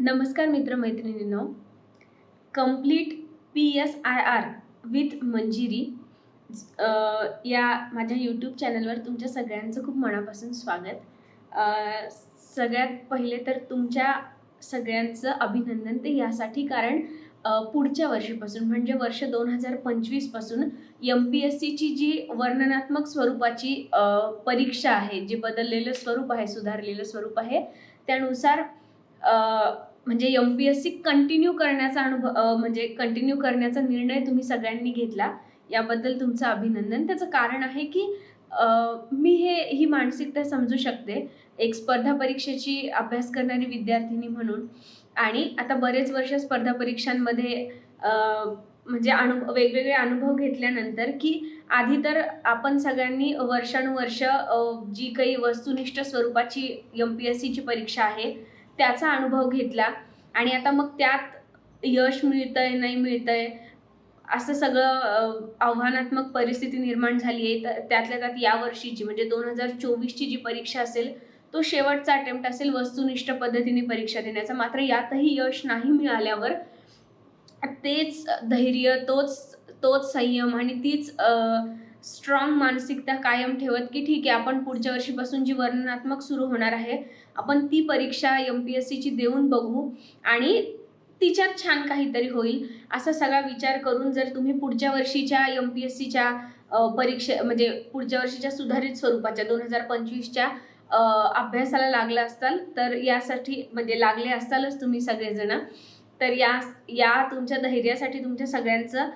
नमस्कार मित्रमैत्रिणींनो. Complete P S I R with Manjiri या माझ्या यूट्यूब चॅनलवर तुमच्या सगळ्यांचं खूप मनापासून स्वागत. सगळ्यात पहिले तर तुमच्या सगळ्यांचं अभिनंदन ते यासाठी कारण पुढच्या वर्षीपासून म्हणजे वर्ष दोन हजार पंचवीसपासून एम पी एस सीची जी वर्णनात्मक स्वरूपाची परीक्षा आहे जे बदललेलं स्वरूप आहे सुधारलेलं स्वरूप आहे त्यानुसार म्हणजे M P S C continue करण्याचा अनुभव म्हणजे कंटिन्यू करण्याचा निर्णय तुम्ही सगळ्यांनी घेतला. याबद्दल तुमचं अभिनंदन. त्याचं कारण आहे की मी हे ही मानसिकता समजू शकते. एक स्पर्धा परीक्षेची अभ्यास करणारी विद्यार्थिनी म्हणून. आणि आता बरेच वर्ष स्पर्धा परीक्षांमध्ये म्हणजे अनु वेगवेगळे अनुभव घेतल्यानंतर की आधी तर आपण सगळ्यांनी वर्षानुवर्ष जी काही वस्तुनिष्ठ स्वरूपाची एम पी एस सीची परीक्षा आहे त्याचा अनुभव घेतला. आणि आता मग त्यात यश मिळतंय नाही मिळतंय असं सगळं आव्हानात्मक परिस्थिती निर्माण झाली आहे. तर त्यातल्या त्यात या वर्षीची म्हणजे दोन हजार चोवीसची जी परीक्षा असेल तो शेवटचा अटेम्प्ट असेल वस्तुनिष्ठ पद्धतीने परीक्षा देण्याचा. मात्र यातही यश नाही मिळाल्यावर तेच धैर्य तोच तोच संयम आणि तीच स्ट्रॉंग मानसिकता कायम ठेवत की ठीक आहे आपण पुढच्या वर्षीपासून जी वर्णनात्मक सुरू होणार आहे आपण ती परीक्षा एम पी एस सीची देऊन बघू आणि तिच्यात छान काहीतरी होईल असा सगळा विचार करून जर तुम्ही पुढच्या वर्षीच्या एम पी एस सीच्या परीक्षे म्हणजे पुढच्या वर्षीच्या सुधारित स्वरूपाच्या दोन हजार पंचवीसच्या अभ्यासाला लागला असताल तर यासाठी म्हणजे लागले असतालच तुम्ही सगळेजण तर या या तुमच्या धैर्यासाठी तुमच्या सगळ्यांचं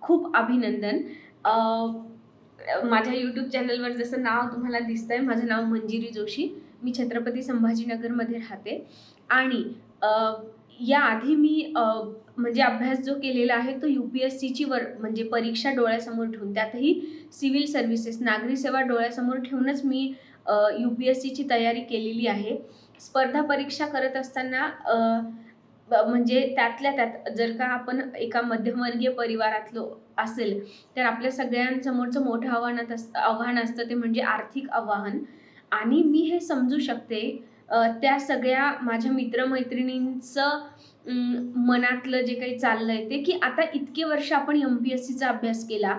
खूप अभिनंदन. माझ्या यूट्यूब चॅनलवर जसं नाव तुम्हाला दिसतं आहे माझं नाव मंजिरी जोशी. मी छत्रपती संभाजीनगरमध्ये राहते. आणि याआधी मी म्हणजे अभ्यास जो केलेला आहे तो यू पी एस सीची वर म्हणजे परीक्षा डोळ्यासमोर ठेवून त्यातही सिव्हिल सर्व्हिसेस नागरी सेवा डोळ्यासमोर ठेवूनच मी यू पी एस सीची तयारी केलेली आहे. स्पर्धा परीक्षा करत असताना म्हणजे त्यातल्या त्यात जर का आपण एका मध्यमवर्गीय परिवारातलो असेल तर आपल्या सगळ्यांसमोरचं मोठं आव्हानात असतं आव्हान असतं ते म्हणजे आर्थिक आव्हान. आणि मी हे समजू शकते त्या सगळ्या माझ्या मित्रमैत्रिणींचं मनातलं जे काही चाललं आहे ते की आता इतके वर्ष आपण एम पी एस सीचा अभ्यास केला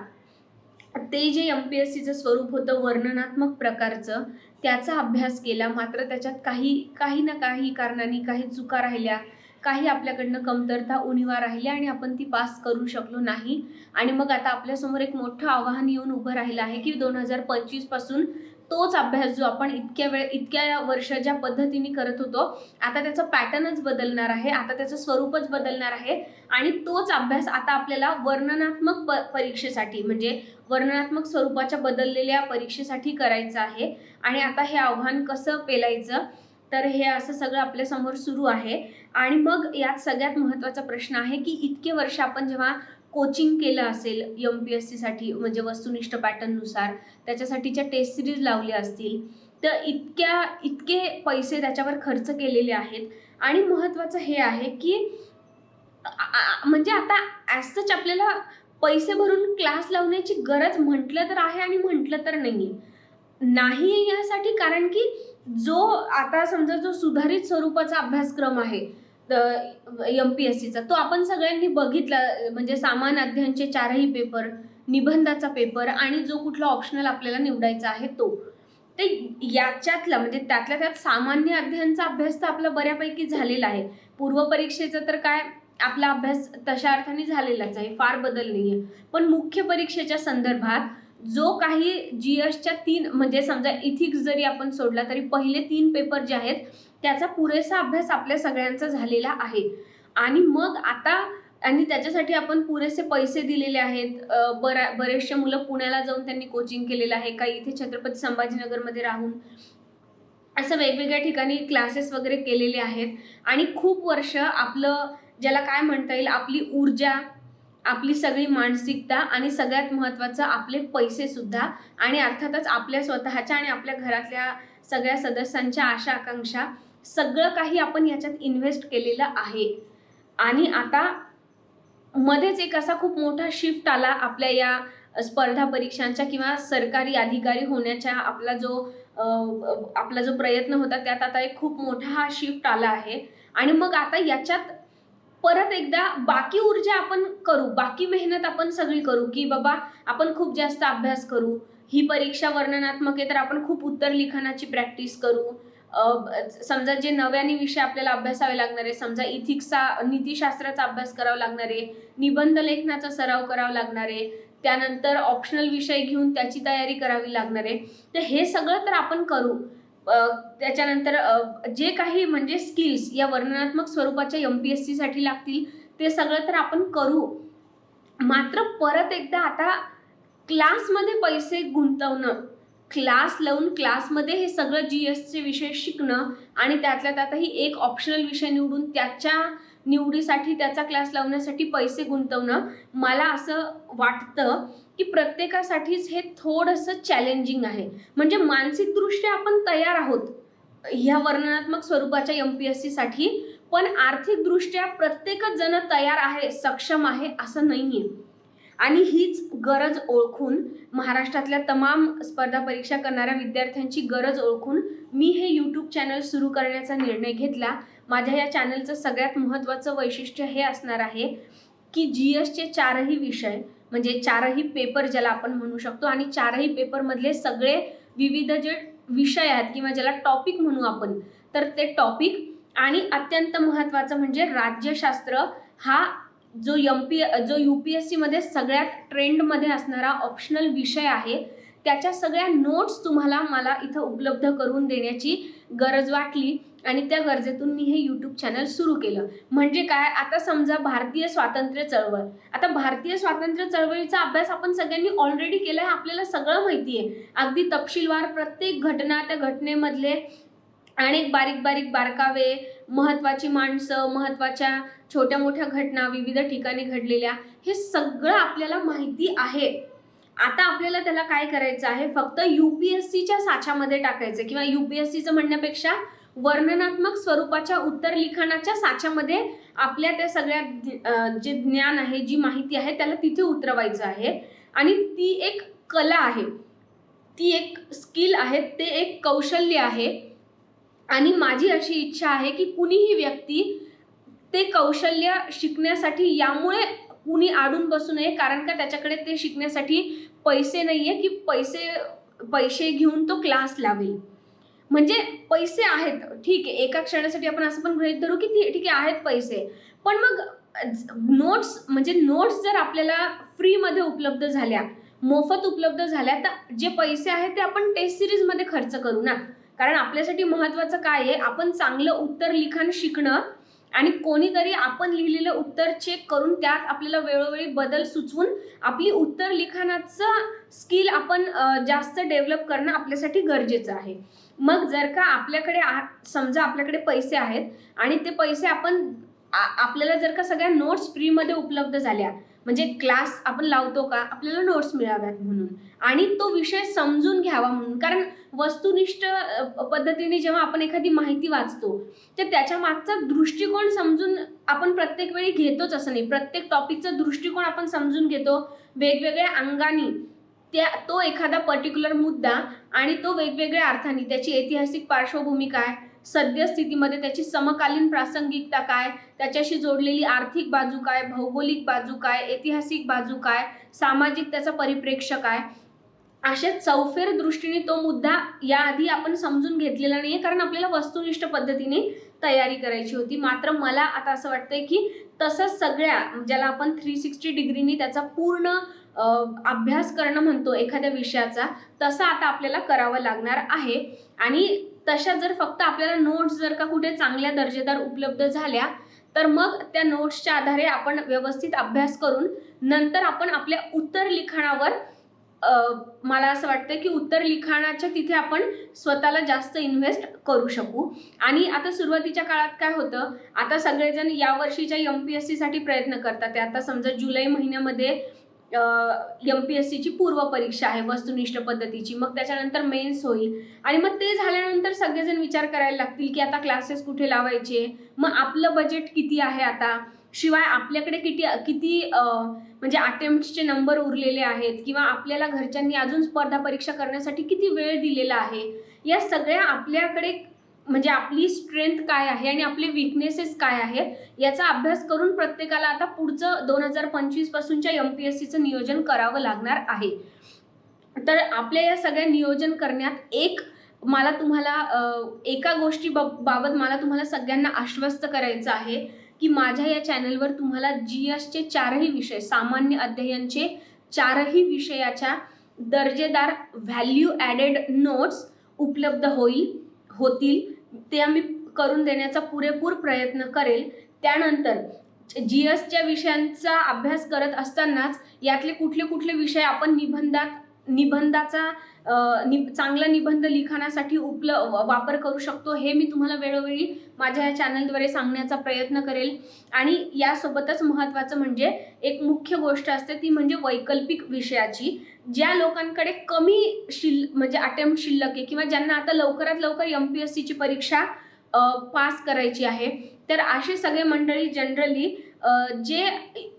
ते जे एम पी एस सीचं स्वरूप होतं वर्णनात्मक प्रकारचं त्याचा अभ्यास केला मात्र त्याच्यात काही काही ना काही कारणाने काही चुका राहिल्या. काही आपल्याकडनं कमतरता उणिवा राहिल्या आणि आपण ती पास करू शकलो नाही. आणि मग आता आपल्यासमोर एक मोठं आव्हान येऊन उभं राहिलं आहे की दोन हजार पंचवीसपासून तोच अभ्यास जो आपण इतक्या वेळ इतक्या वर्ष ज्या पद्धतीने करत होतो आता त्याचं पॅटर्नच बदलणार आहे आता त्याचं स्वरूपच बदलणार आहे आणि तोच अभ्यास आता आपल्याला वर्णनात्मक प परीक्षेसाठी म्हणजे वर्णनात्मक स्वरूपाच्या बदललेल्या परीक्षेसाठी करायचं आहे. आणि आता हे आव्हान कसं पेलायचं? तर हे असं सगळं आपल्यासमोर सुरू आहे. आणि मग यात सगळ्यात महत्त्वाचा प्रश्न आहे की इतके वर्ष आपण जेव्हा कोचिंग केलं असेल एम पी एस सीसाठी म्हणजे वस्तुनिष्ठ पॅटर्ननुसार त्याच्यासाठीच्या टेस्ट सिरीज लावल्या असतील तर इतक्या इतके पैसे त्याच्यावर खर्च केलेले आहेत. आणि महत्त्वाचं हे आहे की म्हणजे आता ॲज सच आपल्याला पैसे भरून क्लास लावण्याची गरज म्हटलं तर आहे आणि म्हटलं तर नाही नाही यासाठी कारण की जो आता समजा जो सुधारित स्वरूपाचा अभ्यासक्रम आहे एम पी एस सीचा तो आपण सगळ्यांनी बघितला म्हणजे सामान्य अध्ययनचे चारही पेपर निबंधाचा पेपर आणि जो कुठला ऑप्शनल आपल्याला निवडायचा आहे तो. ते याच्यातला म्हणजे त्यातल्या त्यात सामान्य अध्ययनचा अभ्यास तर आपला बऱ्यापैकी झालेला आहे. पूर्वपरीक्षेचा तर काय आपला अभ्यास तशा अर्थाने झालेलाच आहे फार बदल नाही आहे पण मुख्य परीक्षेच्या संदर्भात जो काही जी एसच्या तीन म्हणजे समजा इथिक्स जरी आपण सोडला तरी पहिले तीन पेपर जे आहेत त्याचा पुरेसा अभ्यास आपल्या सगळ्यांचा झालेला आहे. आणि मग आता आणि त्याच्यासाठी आपण पुरेसे पैसे दिलेले आहेत. बरा बऱ्या बरेचसे मुलं पुण्याला जाऊन त्यांनी कोचिंग केलेलं आहे. काही इथे छत्रपती संभाजीनगरमध्ये राहून असं वेगवेगळ्या ठिकाणी क्लासेस वगैरे केलेले आहेत. आणि खूप वर्ष आपलं ज्याला काय म्हणता येईल आपली ऊर्जा आपली सगळी मानसिकता आणि सगळ्यात महत्त्वाचं आपले पैसे सुद्धा आणि अर्थातच आपल्या स्वतःच्या आणि आपल्या घरातल्या सगळ्या सदस्यांच्या आशा आकांक्षा सगळं काही आपण याच्यात इन्व्हेस्ट केलेलं आहे. आणि आता मध्येच एक असा खूप मोठा शिफ्ट आला आपल्या या स्पर्धा परीक्षांच्या किंवा सरकारी अधिकारी होण्याच्या आपला जो आपला जो प्रयत्न होता त्यात आता एक खूप मोठा हा शिफ्ट आला आहे. आणि मग आता याच्यात परत एकदा बाकी ऊर्जा आपण करू बाकी मेहनत आपण सगळी करू की बाबा आपण खूप जास्त अभ्यास करू. ही परीक्षा वर्णनात्मक आहे तर आपण खूप उत्तर लिखाणाची प्रॅक्टिस करू. समजा जे नव्याने विषय आपल्याला अभ्यासावे लागणार आहे समजा इथिक्सचा नीतिशास्त्राचा अभ्यास करावा लागणार आहे निबंध लेखनाचा सराव करावा लागणार आहे त्यानंतर ऑप्शनल विषय घेऊन त्याची तयारी करावी लागणार आहे. तर हे सगळं तर आपण करू. त्याच्यानंतर जे काही म्हणजे स्किल्स या वर्णनात्मक स्वरूपाच्या एम पी एस सीसाठी लागतील ते सगळं तर आपण करू. मात्र परत एकदा आता क्लासमध्ये पैसे गुंतवणं क्लास लावून क्लासमध्ये हे सगळं जी एसचे विषय शिकणं आणि त्यातल्या त्यातही एक ऑप्शनल विषय निवडून त्याच्या निवडीसाठी त्याचा क्लास लावण्यासाठी पैसे गुंतवणं मला असं वाटतं की प्रत्येकासाठीच हे थोडंसं चॅलेंजिंग आहे. म्हणजे मानसिकदृष्ट्या आपण तयार आहोत ह्या वर्णनात्मक स्वरूपाच्या एम पी एस सीसाठी पण आर्थिकदृष्ट्या प्रत्येकच जण तयार आहे सक्षम आहे असं नाही आहे आणि हीच गरज ओळखून महाराष्ट्रातल्या तमाम स्पर्धा परीक्षा करणाऱ्या विद्यार्थ्यांची गरज ओळखून मी हे यूट्यूब चॅनल सुरू करण्याचा निर्णय घेतला. माझ्या या चॅनलचं सगळ्यात महत्त्वाचं वैशिष्ट्य हे असणार आहे की जी एसचे चारही विषय म्हणजे चारही पेपर ज्याला आपण म्हणू शकतो आणि चारही पेपरमधले सगळे विविध जे विषय आहेत किंवा ज्याला टॉपिक म्हणू आपण तर ते टॉपिक आणि अत्यंत महत्त्वाचं म्हणजे राज्यशास्त्र हा जो यम पी जो यू पी एस सीमध्ये सगळ्यात ट्रेंडमध्ये असणारा ऑप्शनल विषय आहे त्याच्या सगळ्या नोट्स तुम्हाला मला इथं उपलब्ध करून देण्याची गरज वाटली आणि त्या गरजेतून मी हे यूट्यूब चॅनल सुरू केलं. म्हणजे काय? आता समजा भारतीय स्वातंत्र्य चळवळ. आता भारतीय स्वातंत्र्य चळवळीचा अभ्यास आपण सगळ्यांनी ऑलरेडी केला आहे आपल्याला सगळं माहिती आहे. अगदी तपशीलवार प्रत्येक घटना त्या घटनेमधले अनेक बारीक बारीक बारकावे महत्त्वाची माणसं महत्त्वाच्या छोट्या मोठ्या घटना विविध ठिकाणी घडलेल्या हे सगळं आपल्याला माहिती आहे. आता आपल्याला त्याला काय करायचं आहे? फक्त यू पी एस सीच्या साच्यामध्ये टाकायचं किंवा यू पी एस सीचं म्हणण्यापेक्षा वर्णनात्मक स्वरूपाच्या उत्तर लिखाणाच्या साच्यामध्ये आपल्या त्या सगळ्या जे ज्ञान आहे जी माहिती आहे त्याला तिथे उतरवायचं आहे. आणि ती एक कला आहे. ती एक स्किल आहे ते एक कौशल्य आहे. आणि माझी अशी इच्छा आहे की कुणीही व्यक्ती ते कौशल्य शिकण्यासाठी यामुळे कुणी आडून बसू नये कारण का त्याच्याकडे ते शिकण्यासाठी पैसे नाही आहे की पैसे पैसे घेऊन तो क्लास लावेल. म्हणजे पैसे आहेत ठीक आहे एका क्षणासाठी आपण असं पण गृहीत धरू की ठीक आहे आहेत पैसे. पण मग नोट्स म्हणजे नोट्स जर आपल्याला फ्रीमध्ये उपलब्ध झाल्या मोफत उपलब्ध झाल्या तर जे पैसे आहेत ते आपण टेस्ट सिरीजमध्ये खर्च करू ना. कारण आपल्यासाठी महत्त्वाचं काय आहे आपण चांगलं उत्तर लिखाण शिकणं आणि कोणीतरी आपण लिहिलेलं उत्तर चेक करून त्यात आपल्याला वेळोवेळी बदल सुचवून आपली उत्तर लिखाणाचं स्किल आपण जास्त डेव्हलप करणं आपल्यासाठी गरजेचं आहे. मग जर का आपल्याकडे समजा आपल्याकडे पैसे आहेत आणि ते पैसे आपण आपल्याला जर का सगळ्या नोट्स फ्रीमध्ये उपलब्ध झाल्या म्हणजे क्लास आपण लावतो का आपल्याला नोट्स मिळाव्यात म्हणून. आणि तो विषय समजून घ्यावा म्हणून. कारण वस्तुनिष्ठ पद्धतीने जेव्हा आपण एखादी माहिती वाचतो तर त्याच्या मागचा दृष्टिकोन समजून आपण प्रत्येक वेळी घेतोच असं नाही. प्रत्येक टॉपिकचा दृष्टिकोन आपण समजून घेतो. वेगवेगळ्या अंगानी त्या तो एखादा पर्टिक्युलर मुद्दा आणि तो वेगवेगळ्या अर्थाने. त्याची ऐतिहासिक पार्श्वभूमी काय सद्यस्थितीमध्ये त्याची समकालीन प्रासंगिकता काय? त्याच्याशी जोडलेली आर्थिक बाजू काय? भौगोलिक बाजू काय? ऐतिहासिक बाजू काय? सामाजिक त्याचा परिप्रेक्ष्य काय? अशा चौफेर दृष्टीने तो मुद्दा याआधी आपण समजून घेतलेला नाही आहे कारण आपल्याला वस्तुनिष्ठ पद्धतीने तयारी करायची होती. मात्र मला आता असं वाटतंय की तसं सगळ्या ज्याला आपण थ्री सिक्स्टी डिग्रीनी त्याचा पूर्ण अभ्यास करणं म्हणतो एखाद्या विषयाचा तसं आता आपल्याला करावं लागणार आहे. आणि तशा जर फक्त आपल्याला नोट्स जर का कुठे चांगल्या दर्जेदार उपलब्ध झाल्या तर मग त्या नोट्सच्या आधारे आपण व्यवस्थित अभ्यास करून नंतर आपण आपल्या उत्तर लिखाणावर मला असं वाटतं की उत्तर लिखाणाच्या तिथे आपण स्वतःला जास्त इन्व्हेस्ट करू शकू. आणि आता सुरुवातीच्या काळात काय होतं आता सगळेजण यावर्षीच्या एम पी एस सीसाठी प्रयत्न करतात. ते आता समजा जुलै महिन्यामध्ये एम पी एस सीची पूर्व परीक्षा आहे वस्तुनिष्ठ पद्धतीची. मग त्याच्यानंतर मेन्स होईल. आणि मग ते झाल्यानंतर सगळेजण विचार करायला लागतील की आता क्लासेस कुठे लावायचे? मग आपलं बजेट किती आहे आता? शिवाय आपल्याकडे किती किती म्हणजे अटेम्प्टचे नंबर उरलेले आहेत? किंवा आपल्याला घरच्यांनी अजून स्पर्धा परीक्षा करण्यासाठी किती वेळ दिलेला आहे? या सगळ्या आपल्याकडे म्हणजे आपली स्ट्रेंथ काय आहे आणि आपले विकनेसेस काय आहे याचा अभ्यास करून प्रत्येकाला आता पुढचं दोन हजार पंचवीस पासूनच्या एम पी एस सीचं नियोजन करावं लागणार आहे. तर आपल्या या सगळ्या नियोजन करण्यात एक मला तुम्हाला एका गोष्टी बाब- बाबत मला तुम्हाला सगळ्यांना आश्वस्त करायचं आहे की माझ्या या चॅनलवर तुम्हाला जी एसचे चारही विषय सामान्य अध्ययनचे चारही विषयाच्या दर्जेदार व्हॅल्यू ॲडेड नोट्स उपलब्ध होईल. होतील ते आम्ही करून देण्याचा पुरेपूर प्रयत्न करेल. त्यानंतर जी एसच्या विषयांचा अभ्यास करत असतानाच यातले कुठले कुठले विषय आपण निबंधात निबंधाचा नि चांगला निबंध लिखाणासाठी उपल वापर करू शकतो हे मी तुम्हाला वेळोवेळी माझ्या या चॅनलद्वारे सांगण्याचा प्रयत्न करेल. आणि यासोबतच महत्त्वाचं म्हणजे एक मुख्य गोष्ट असते ती म्हणजे वैकल्पिक विषयाची. ज्या लोकांकडे कमी शिल म्हणजे अटेम्प्ट शिल्लक आहे किंवा ज्यांना आता लवकरात लवकर एम पी एस सीची परीक्षा पास करायची आहे तर अशी सगळे मंडळी जनरली जे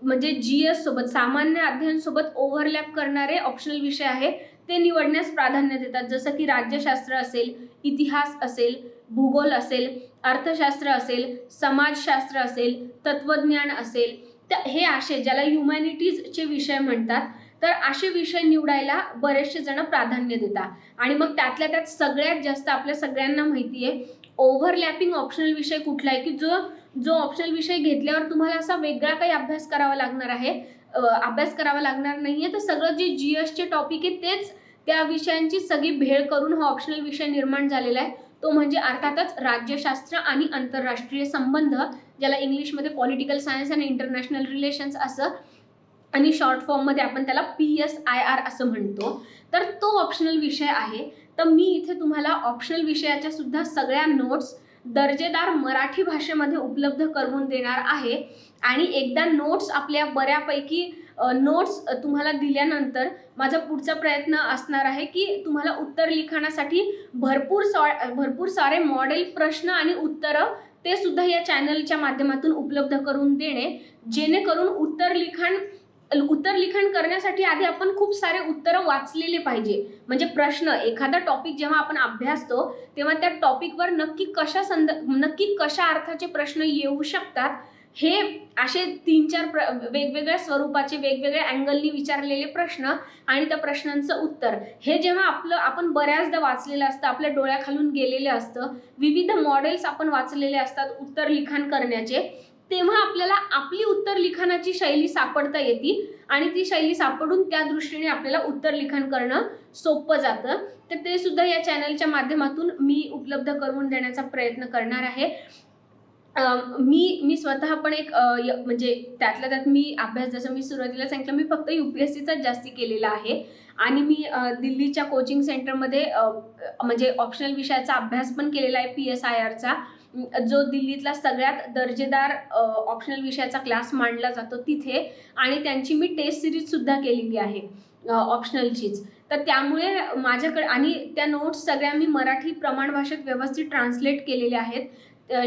म्हणजे जी एस सोबत सामान्य अध्ययनसोबत ओव्हरलॅप करणारे ऑप्शनल विषय आहे ते निवडण्यास प्राधान्य देतात. जसं की राज्यशास्त्र असेल इतिहास असेल भूगोल असेल अर्थशास्त्र असेल समाजशास्त्र असेल तत्वज्ञान असेल तर हे असे ज्याला ह्युमॅनिटीजचे विषय म्हणतात तर असे विषय निवडायला बरेचसे जण प्राधान्य देतात. आणि मग त्यातल्या त्यात सगळ्यात जास्त आपल्या सगळ्यांना माहिती आहे ओव्हरलॅपिंग ऑप्शनल विषय कुठला आहे की जो जो ऑप्शनल विषय घेतल्यावर तुम्हाला असा वेगळा काही अभ्यास करावा लागणार आहे? अभ्यास करावा लागणार नाही आहे तर सगळं जे जी एसचे टॉपिक आहे तेच त्या विषयांची सगळी भेळ करून हा ऑप्शनल विषय निर्माण झालेला आहे. तो म्हणजे अर्थातच राज्यशास्त्र आणि आंतरराष्ट्रीय संबंध ज्याला इंग्लिशमध्ये political science and international relations असं आणि शॉर्ट फॉर्ममध्ये आपण त्याला पी एस आय आर असं म्हणतो. तर तो ऑप्शनल विषय आहे. तर मी इथे तुम्हाला ऑप्शनल विषयाच्या सुद्धा सगळ्या नोट्स दर्जेदार मराठी भाषेमध्ये उपलब्ध करून देणार आहे. आणि एकदा नोट्स आपल्या बऱ्यापैकी नोट्स तुम्हाला दिल्यानंतर माझा पुढचा प्रयत्न असणार आहे की तुम्हाला उत्तर लिखाणासाठी भरपूर सॉ भरपूर सारे मॉडेल प्रश्न आणि उत्तरं ते सुद्धा या चॅनलच्या माध्यमातून उपलब्ध करून देणे. जेणेकरून उत्तर लिखाण उत्तर लिखाण करण्यासाठी आधी आपण खूप सारे उत्तरं वाचलेले पाहिजे. म्हणजे प्रश्न एखादा टॉपिक जेव्हा आपण अभ्यासतो तेव्हा त्या टॉपिकवर नक्की कशा संद नक्की कशा अर्थाचे प्रश्न येऊ शकतात हे असे तीन चार प्र वेगवेगळ्या स्वरूपाचे वेगवेगळ्या अँगलनी विचारलेले प्रश्न आणि त्या प्रश्नांचं उत्तर. हे जेव्हा आपलं आपण बऱ्याचदा वाचलेलं असतं आपल्या डोळ्याखालून गेलेलं असतं विविध मॉडेल्स आपण वाचलेले असतात उत्तर लिखाण करण्याचे. तेव्हा आपल्याला आपली उत्तर लिखाणाची शैली सापडता येते आणि ती शैली सापडून त्या दृष्टीने आपल्याला उत्तर लिखाण करणं सोपं जातं. तर ते सुद्धा या चॅनलच्या माध्यमातून मी उपलब्ध करून देण्याचा प्रयत्न करणार आहे. मी मी स्वतः पण एक य- म्हणजे त्यातल्या त्यात मी अभ्यास जसं मी सुरुवातीला सांगितलं मी फक्त यू पी एस सीचाच जास्ती केलेला आहे. आणि मी दिल्लीच्या कोचिंग सेंटरमध्ये म्हणजे ऑप्शनल विषयाचा अभ्यास पण केलेला आहे पी एस आय आरचा जो दिल्लीतला सगळ्यात दर्जेदार ऑप्शनल विषयाचा क्लास मांडला जातो तिथे आणि त्यांची मी टेस्ट सिरीजसुद्धा केलेली आहे ऑप्शनलचीच तर त्यामुळे माझ्याकडे आणि त्या नोट्स सगळ्या मी मराठी प्रमाण भाषेत व्यवस्थित ट्रान्सलेट केलेल्या आहेत.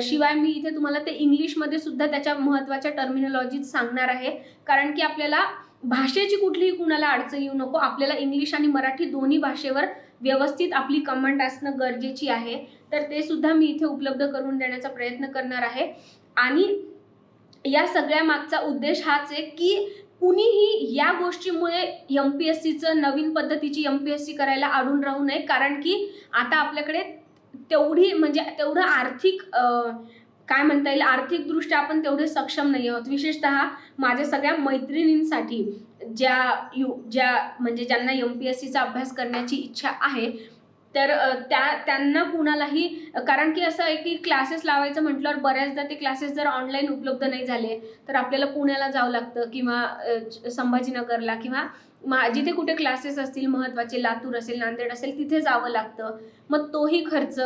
शिवाय मी इथे तुम्हाला ते इंग्लिशमध्ये सुद्धा त्याच्या महत्त्वाच्या टर्मिनॉलॉजीत सांगणार आहे. कारण की आपल्याला भाषेची कुठलीही कुणाला अडचण येऊ नको. आपल्याला इंग्लिश आणि मराठी दोन्ही भाषेवर व्यवस्थित आपली कमांड असणं गरजेची आहे तर ते सुद्धा मी इथे उपलब्ध करून देण्याचा प्रयत्न करणार आहे. आणि या सगळ्या मागचा उद्देश हाच आहे की कुणीही या गोष्टीमुळे एम पी एस सीचं नवीन पद्धतीची एम पी एस सी करायला अडून राहू नये कारण की आता आपल्याकडे तेवढी म्हणजे तेवढं आर्थिक काय म्हणता येईल? आर्थिकदृष्ट्या आपण तेवढे सक्षम नाही आहोत. विशेषतः माझ्या सगळ्या मैत्रिणींसाठी ज्या यू ज्या म्हणजे ज्यांना एम पी एस सीचा अभ्यास करण्याची इच्छा आहे तर त्या त्यांना कुणालाही कारण की असं आहे की क्लासेस लावायचं म्हटल्यावर बऱ्याचदा ते क्लासेस जर ऑनलाईन उपलब्ध नाही झाले तर आपल्याला पुण्याला जावं लागतं किंवा संभाजीनगरला किंवा मा जिथे कुठे क्लासेस असतील महत्त्वाचे लातूर असेल नांदेड असेल तिथे जावं लागतं. मग तोही खर्च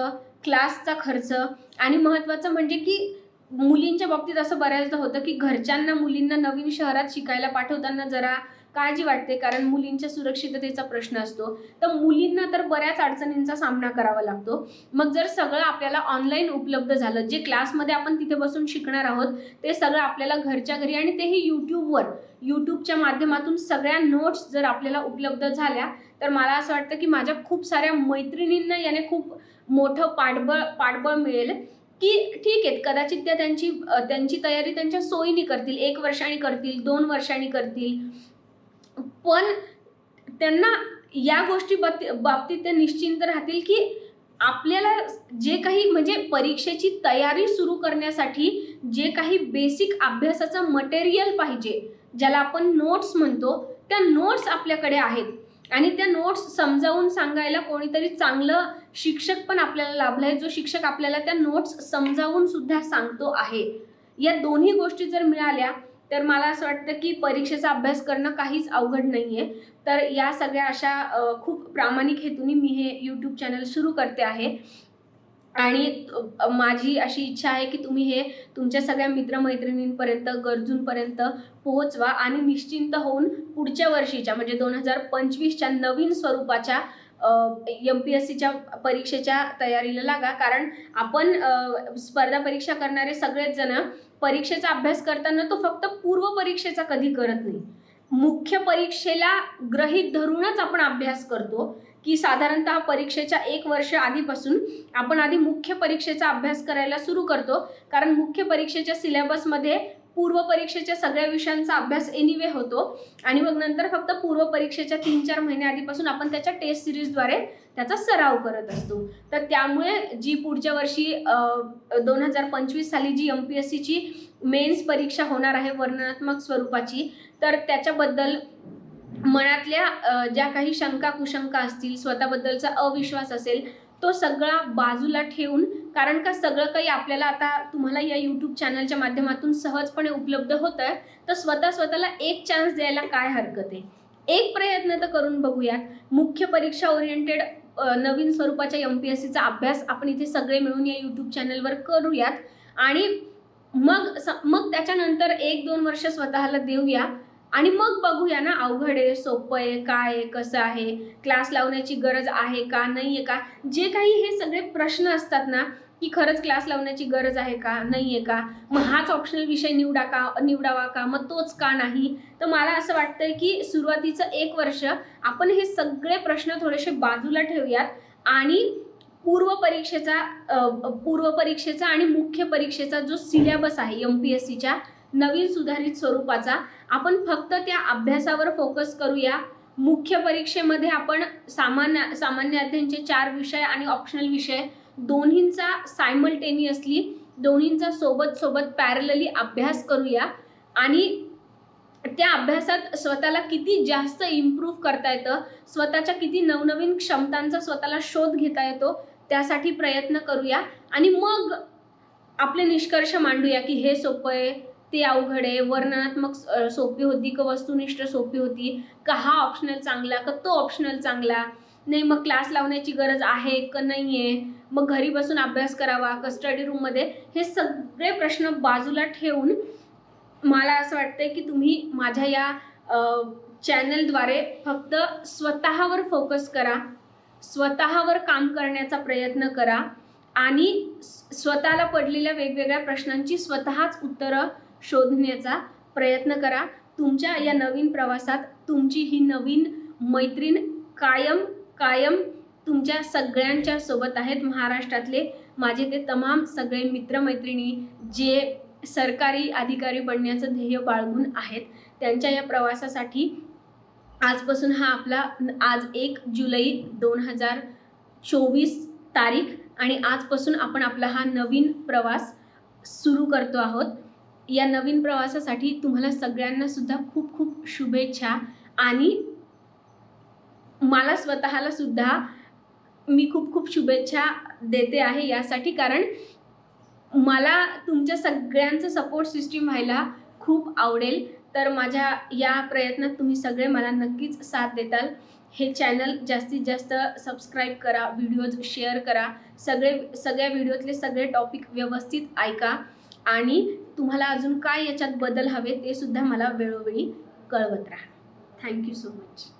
क्लासचा खर्च. आणि महत्त्वाचं म्हणजे की मुलींच्या बाबतीत असं बऱ्याचदा होतं की घरच्यांना मुलींना नवीन शहरात शिकायला पाठवताना जरा काळजी वाटते कारण मुलींच्या सुरक्षिततेचा प्रश्न असतो. तर मुलींना तर बऱ्याच अडचणींचा सामना करावा लागतो. मग जर सगळं आपल्याला ऑनलाईन उपलब्ध झालं जे क्लासमध्ये आपण तिथे बसून शिकणार आहोत ते सगळं आपल्याला घरच्या घरी आणि तेही यूट्यूबवर यूट्यूबच्या माध्यमातून सगळ्या नोट्स जर आपल्याला उपलब्ध झाल्या तर मला असं वाटतं की माझ्या खूप साऱ्या मैत्रिणींना याने खूप मोठं पाठबळ पाठबळ मिळेल की ठीक आहे कदाचित त्या त्यांची त्यांची तयारी त्यांच्या सोयीने करतील एक वर्षाने करतील दोन वर्षांनी करतील. पण त्यांना या गोष्टी बाबती- बाबतीत ते निश्चिंत राहतील की आपल्याला जे काही म्हणजे परीक्षेची तयारी सुरू करण्यासाठी जे काही बेसिक अभ्यासाचं मटेरियल पाहिजे ज्याला आपण नोट्स म्हणतो त्या नोट्स आपल्याकडे आहेत. आणि त्या नोट्स समजावून सांगायला कोणीतरी चांगलं शिक्षक पण आपल्याला लाभलं आहे. जो शिक्षक आपल्याला त्या नोट्स समजावून सुद्धा सांगतो आहे. या दोन्ही गोष्टी जर मिळाल्या तर मला असं वाटतं की परीक्षेचा अभ्यास करणं काहीच अवघड नाही आहे तर या सगळ्या अशा खूप प्रामाणिक हेतूने मी हे यूट्यूब चॅनल सुरू करते आहे. आणि माझी अशी इच्छा आहे की तुम्ही हे तुमच्या सगळ्या मित्रमैत्रिणींपर्यंत गरजूंपर्यंत पोहोचवा आणि निश्चिंत होऊन पुढच्या वर्षीच्या म्हणजे दोन हजार पंचवीसच्या नवीन स्वरूपाच्या एम पी एस सीच्या परीक्षेच्या तयारीला लागा. कारण आपण स्पर्धा परीक्षा करणारे सगळेच जण परीक्षेचा अभ्यास करताना तो फक्त पूर्व परीक्षेचा कधी करत नाही. मुख्य परीक्षेला ग्रहित धरूनच आपण अभ्यास करतो. की साधारणतः परीक्षेच्या एक वर्ष आधीपासून आपण आधी मुख्य परीक्षेचा अभ्यास करायला सुरू करतो. कारण मुख्य परीक्षेच्या सिलेबसमध्ये पूर्व परीक्षेच्या सगळ्या विषयांचा अभ्यास एनिवे होतो. आणि मग नंतर फक्त पूर्व परीक्षेच्या तीन चार महिने आधीपासून आपण त्याच्या टेस्ट सिरीजद्वारे त्याचा सराव करत असतो. तर त्यामुळे जी पुढच्या वर्षी दोन हजार पंचवीस साली जी एम पी एस सीची मेन्स परीक्षा होणार आहे वर्णनात्मक स्वरूपाची तर त्याच्याबद्दल मनातल्या ज्या काही शंका कुशंका असतील स्वतःबद्दलचा अविश्वास असेल तो सगळा बाजूला ठेवून कारण का सगळं काही आपल्याला आता तुम्हाला या यूट्यूब चॅनलच्या माध्यमातून सहजपणे उपलब्ध होतं आहे तर स्वतः स्वतःला एक चान्स द्यायला काय हरकत आहे? एक प्रयत्न तर करून बघूयात. मुख्य परीक्षा ओरिएंटेड नवीन स्वरूपाच्या एम पी एस सीचा अभ्यास आपण इथे सगळे मिळून या यूट्यूब चॅनलवर करूयात. आणि मग स- मग त्याच्यानंतर एक दोन वर्ष स्वतःला देऊया. आणि मग बघूया ना अवघड आहे सोपं आहे काय आहे कसं आहे क्लास लावण्याची गरज आहे का नाही आहे का? जे काही हे सगळे प्रश्न असतात ना की खरंच क्लास लावण्याची गरज आहे का नाही आहे का? मग हाच ऑप्शनल विषय निवडा का निवडावा का? मग तोच का नाही? तर मला असं वाटतंय की सुरुवातीचं एक वर्ष आपण हे सगळे प्रश्न थोडेसे बाजूला ठेवूयात आणि पूर्व परीक्षेचा पूर्व परीक्षेचा आणि मुख्य परीक्षेचा जो सिलेबस आहे एम पी एस सीच्या नवीन सुधारित स्वरूपाचा. आपण फक्त त्या अभ्यासावर फोकस करूया. मुख्य परीक्षेमध्ये आपण सामान्य सामान्य अध्ययनचे चार विषय आणि ऑप्शनल विषय दोन्हींचा सायमल्टेनियसली दोन्हींचा सोबत सोबत पॅरलली अभ्यास करूया. आणि त्या अभ्यासात स्वतःला किती जास्त इम्प्रूव्ह करता येतं स्वतःच्या किती नवनवीन क्षमतांचा स्वतःला शोध घेता येतो त्यासाठी प्रयत्न करूया. आणि मग आपले निष्कर्ष मांडूया की हे सोपं आहे ते अवघड आहे. वर्णनात्मक सोपी होती का वस्तुनिष्ठ सोपी होती? का हा ऑप्शनल चांगला का तो ऑप्शनल चांगला? नाही मग क्लास लावण्याची गरज आहे का नाही आहे मग घरी बसून अभ्यास करावा का स्टडी रूममध्ये हे सगळे प्रश्न बाजूला ठेवून मला असं वाटतं की तुम्ही माझ्या या चॅनलद्वारे फक्त स्वतःवर फोकस करा. स्वतःवर काम करण्याचा प्रयत्न करा. आणि स्वतःला पडलेल्या वेगवेगळ्या प्रश्नांची स्वतःच उत्तरं शोधण्याचा प्रयत्न करा. तुमच्या या नवीन प्रवासात तुमची ही नवीन मैत्रीण कायम कायम तुमच्या सगळ्यांच्या सोबत आहेत महाराष्ट्रातले. माझे ते तमाम सगळे मित्रमैत्रिणी जे सरकारी अधिकारी बनण्याचं ध्येय बाळगून आहेत त्यांच्या या प्रवासासाठी आजपासून हा आपला आज एक जुलै दोन हजार चोवीस तारीख आणि आजपासून आपण आपला हा नवीन प्रवास सुरू करतो आहोत. या नवीन प्रवासासाठी तुम्हाला सगळ्यांना सुद्धा खूप खूप शुभेच्छा. आणि मला स्वतःला सुद्धा मी खूप खूप शुभेच्छा देते आहे यासाठी. कारण मला तुमच्या सगळ्यांचं सपोर्ट सिस्टीम व्हायला खूप आवडेल. तर माझ्या या प्रयत्नात तुम्ही सगळे मला नक्कीच साथ देताल. हे चॅनल जास्तीत जास्त सबस्क्राईब करा व्हिडिओज शेअर करा. सगळे सगळ्या व्हिडिओतले सगळे टॉपिक व्यवस्थित ऐका. आणि तुम्हाला अजून काय याच्यात बदल हवे ते सुद्धा मला वेळोवेळी कळवत राहा. Thank you so much